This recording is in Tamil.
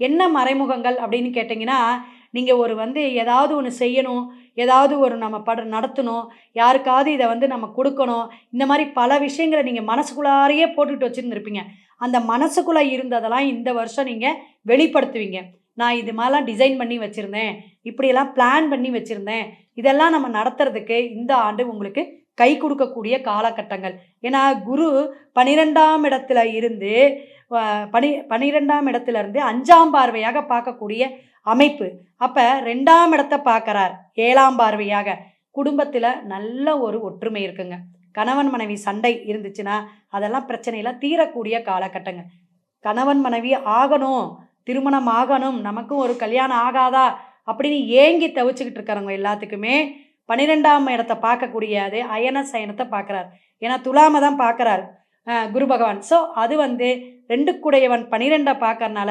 என்ன மறைமுகங்கள் அப்படின்னு கேட்டிங்கன்னா நீங்கள் ஒரு வந்து ஏதாவது ஒன்று செய்யணும் ஏதாவது ஒரு நம்ம பட நடத்தணும் யாருக்காவது இதை வந்து நம்ம கொடுக்கணும் இந்த மாதிரி பல விஷயங்களை நீங்கள் மனசுக்குள்ளாரையே போட்டுட்டு வச்சுருந்துருப்பீங்க. அந்த மனசுக்குள்ளே இருந்ததெல்லாம் இந்த வருஷம் நீங்கள் வெளிப்படுத்துவீங்க. நான் இது மாதிரிலாம் டிசைன் பண்ணி வச்சுருந்தேன் இப்படியெல்லாம் பிளான் பண்ணி வச்சுருந்தேன் இதெல்லாம் நம்ம நடத்துறதுக்கு இந்த ஆண்டு உங்களுக்கு கை கொடுக்கக்கூடிய காலகட்டங்கள். ஏன்னா குரு பனிரெண்டாம் இடத்துல இருந்து பனி பனிரெண்டாம் இடத்துல இருந்து அஞ்சாம் பார்வையாக பார்க்கக்கூடிய அமைப்பு. அப்போ ரெண்டாம் இடத்தை பார்க்குறார் ஏழாம் பார்வையாக. குடும்பத்தில் நல்ல ஒரு ஒற்றுமை இருக்குங்க. கணவன் மனைவி சண்டை இருந்துச்சுன்னா அதெல்லாம் பிரச்சனையெல்லாம் தீரக்கூடிய காலகட்டங்கள். கணவன் மனைவி ஆகணும் திருமணம் ஆகணும் நமக்கும் ஒரு கல்யாணம் ஆகாதா? அப்படின்னு ஏங்கி தவிச்சுக்கிட்டு இருக்கிறவங்க எல்லாத்துக்குமே பன்னிரெண்டாம் இடத்தை பார்க்கக்கூடிய அது அயன சயனத்தை பார்க்குறார். ஏன்னா துலாமை தான் பார்க்குறாரு குரு பகவான். ஸோ அது வந்து ரெண்டு கூடையவன் பன்னிரெண்டை பார்க்கறனால